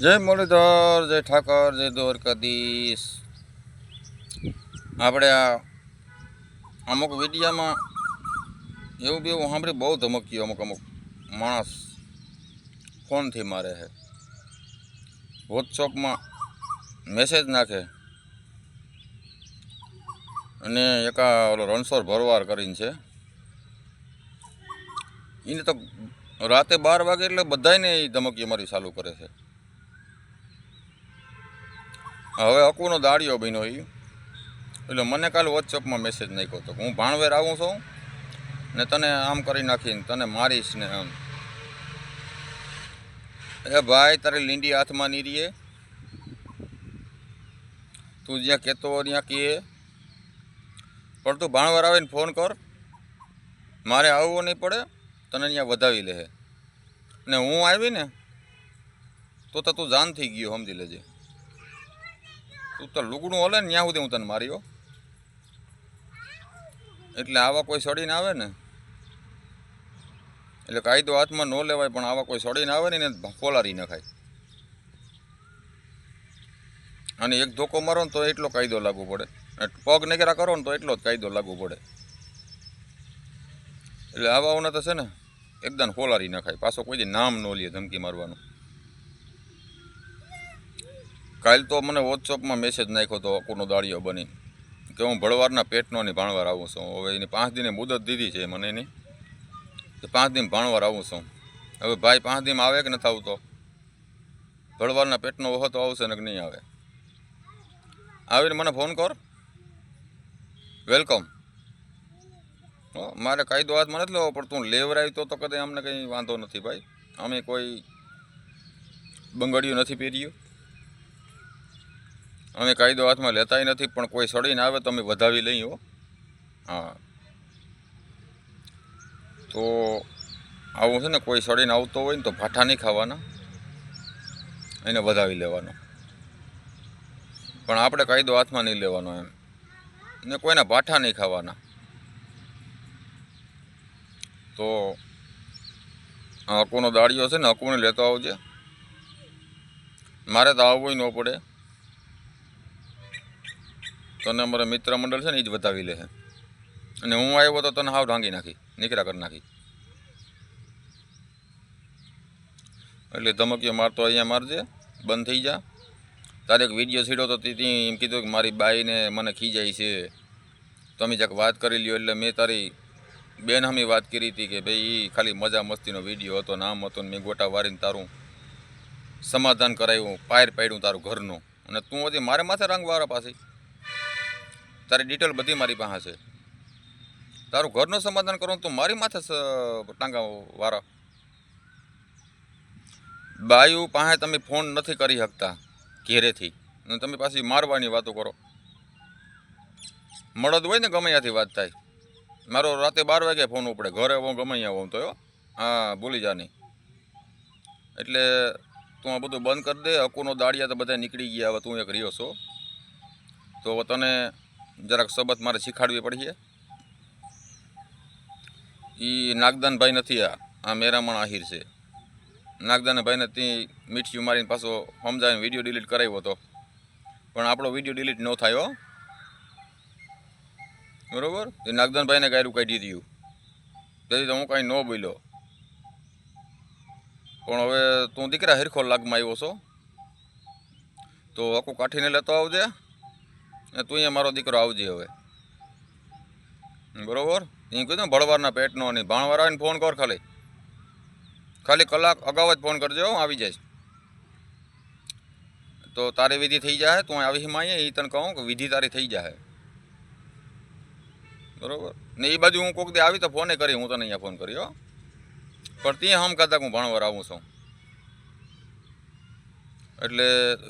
જય મુરલીધર, જય ઠાકર, જય દ્વારકાધીશ. આપણે આ અમુક વિડીયામાં એવું બી એવું સાંભળી બહુ ધમક્યું અમુક અમુક માણસ ફોનથી મારે છે. વોટ્સઅપમાં મેસેજ નાખે. અને એકા ઓલો રણછોડ ભરવાર કરીને છે. એને તો રાતે બાર વાગે એટલે બધાને એ ધમકી મારી ચાલુ કરે છે. હવે અકુનો દાડિયો બન્યો એ એટલે મને કાલે વોટ્સઅપમાં મેસેજ નાખ્યો હતો હું ભાણવેર આવું છું ને તને આમ કરી નાખીને તને મારીશ ને આમ એ ભાઈ, તારી લીંડી હાથમાં નહીં રહીએ. તું જ્યાં કહેતો ત્યાં કહે પણ તું ભાણવાર આવીને ફોન કર. મારે આવવું નહીં પડે, તને ત્યાં વધાવી લે ને હું આવીને તો તું જાન થઈ ગયો, સમજી લેજે. તું તો લુગડું હલે ને ત્યાં સુધી હું તને માર્યો એટલે આવા કોઈ સડીને આવે ને? એટલે કાયદો હાથમાં ન લેવાય, પણ આવા કોઈ સડીને આવે ને એને ફોલારી નખાય. અને એક ધોકો મારો ને તો એટલો કાયદો લાગુ પડે. પગ નગેરા કરો ને તો એટલો જ કાયદો લાગુ પડે. એટલે આવાઓને તો છે ને, એકદમ ફોલારી નખાય. પાછો કોઈ નામ ન લે ધમકી મારવાનું. કાલ તો મને વોટ્સઅપમાં મેસેજ નાખ્યો હતો અકુનો દાળિયો બની. કે હું ભળવારના પેટનો ને ભાણવાર આવું છું. હવે એની પાંચ દિને મુદત દીધી છે મને એની. કે પાંચ દિન ભાણવાર આવું છું. હવે ભાઈ પાંચ દિન આવે કે નથી આવતો ભળવારના પેટનો વહો તો આવશે ને કે નહીં આવે? આવીને મને ફોન કર. વેલકમ મારે કાયદો હાથ મને જ લેવો પણ તું લેવરાય તો તો કદાચ અમને કંઈ વાંધો નથી ભાઈ. અમે કોઈ બંગડિયું નથી પહેર્યું. અમે કાયદો હાથમાં લેતાય નથી, પણ કોઈ સડીને આવે તો અમે વધાવી લઈએ હો. તો આવું છે ને, કોઈ સડીને આવતો હોય ને તો ભાઠા નહીં ખાવાના. એને વધાવી લેવાનો. પણ આપણે કાયદો હાથમાં નહીં લેવાનો એમ. ને કોઈના ભાઠા નહીં ખાવાના. તો હકુનો દાડિયો છે ને અકુને લેતો આવજે. મારે તો આવવું ન પડે. તને અમારા મિત્ર મંડળ છે ને એ જ બતાવી લે છે અને હું આવ્યો તો તને હાવ ઢાંગી નાખી, નીકળ્યા કરી નાખી. એટલે ધમકીઓ મારતો અહીંયા મારજે, બંધ થઈ જા. તારે એક વીડિયો સીડો તો તેથી એમ કીધું કે મારી બાઈને મને ખીજાય છે. તમે જ્યાંક વાત કરી લ્યો એટલે મેં તારી બેન હમી વાત કરી હતી કે ભાઈ ખાલી મજા મસ્તીનો વીડિયો હતો નામ હતું ને મેં ગોટા વારીને તારું સમાધાન કરાવ્યું પાયર પાડ્યું તારું ઘરનું. અને તું હજી મારે માથે રંગ વાળા પાછી. તારી ડિટેલ બધી મારી પાસે છે. તારું ઘરનું સમાધાન કરો તો મારી માથે ટાંગા વાળા બાયુ પાસે તમે ફોન નથી કરી શકતા, ઘેરેથી. અને તમે પાછી મારવાની વાતો કરો. મળદ હોય ને ગમે ત્યાંથી વાત થાય. મારો રાતે બાર વાગે ફોન ઉપડે. ઘરે હું ગમે ત્યાં હોઉં તો, હો. ભૂલી જા એટલે તું આ બધું બંધ કરી દે. અકુનો દાળિયા તો બધા નીકળી ગયા. હવે તું એક રહ્યો છો. તો તને જરાક સબત મારે શીખાડવી પડશે. એ નાગદાનભાઈ નથી આ આ મેરામણ આહિર છે. નાગદાનભાઈને ત્યાં મીઠિયું મારીને પાછો સમજાવીને વીડિયો ડિલીટ કરાવ્યો હતો પણ આપણો વીડિયો ડિલીટ ન થાય બરાબર? એ નાગદાનભાઈને ગાયરું કાઢી દીધું. તેથી તો હું કાંઈ ન બોલ્યો. પણ હવે તું દીકરા હિરખો લાગમાં આવ્યો છો? તો આખું કાઠીને લેતો આવજે. ને તું અહીંયા મારો દીકરો આવજે હવે. બરોબર? અહીં કીધું ભળવારના પેટનો નહીં ભાણવાર આવીને ફોન કર ખાલી. ખાલી કલાક અગાઉ જ ફોન કરજો હું આવી જઈશ. તો તારી વિધિ થઈ જાય તું આવી હિમાં એ તને કહું કે વિધિ તારી થઈ જાય બરોબર? ને એ બાજુ હું કોક દે આવી તો ફોને કરી, હું તને અહીંયા ફોન કર્યો પણ ત્યાં હમ કદાચ હું ભણવાર આવું છું. એટલે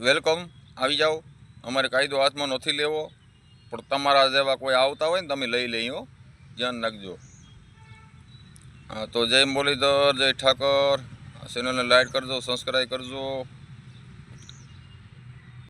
વેલકમ, આવી જાઓ. અમારે કાયદો હાથમાં નથી લેવો, પણ તમારા જેવા કોઈ આવતા હોય ને તમે લઈ લઈઓ ધ્યાન રાખજો. હા, તો જય મુરલીધર, જય ઠાકર. ચેનલને લાઈક કરજો સબસ્ક્રાઈબ કરજો.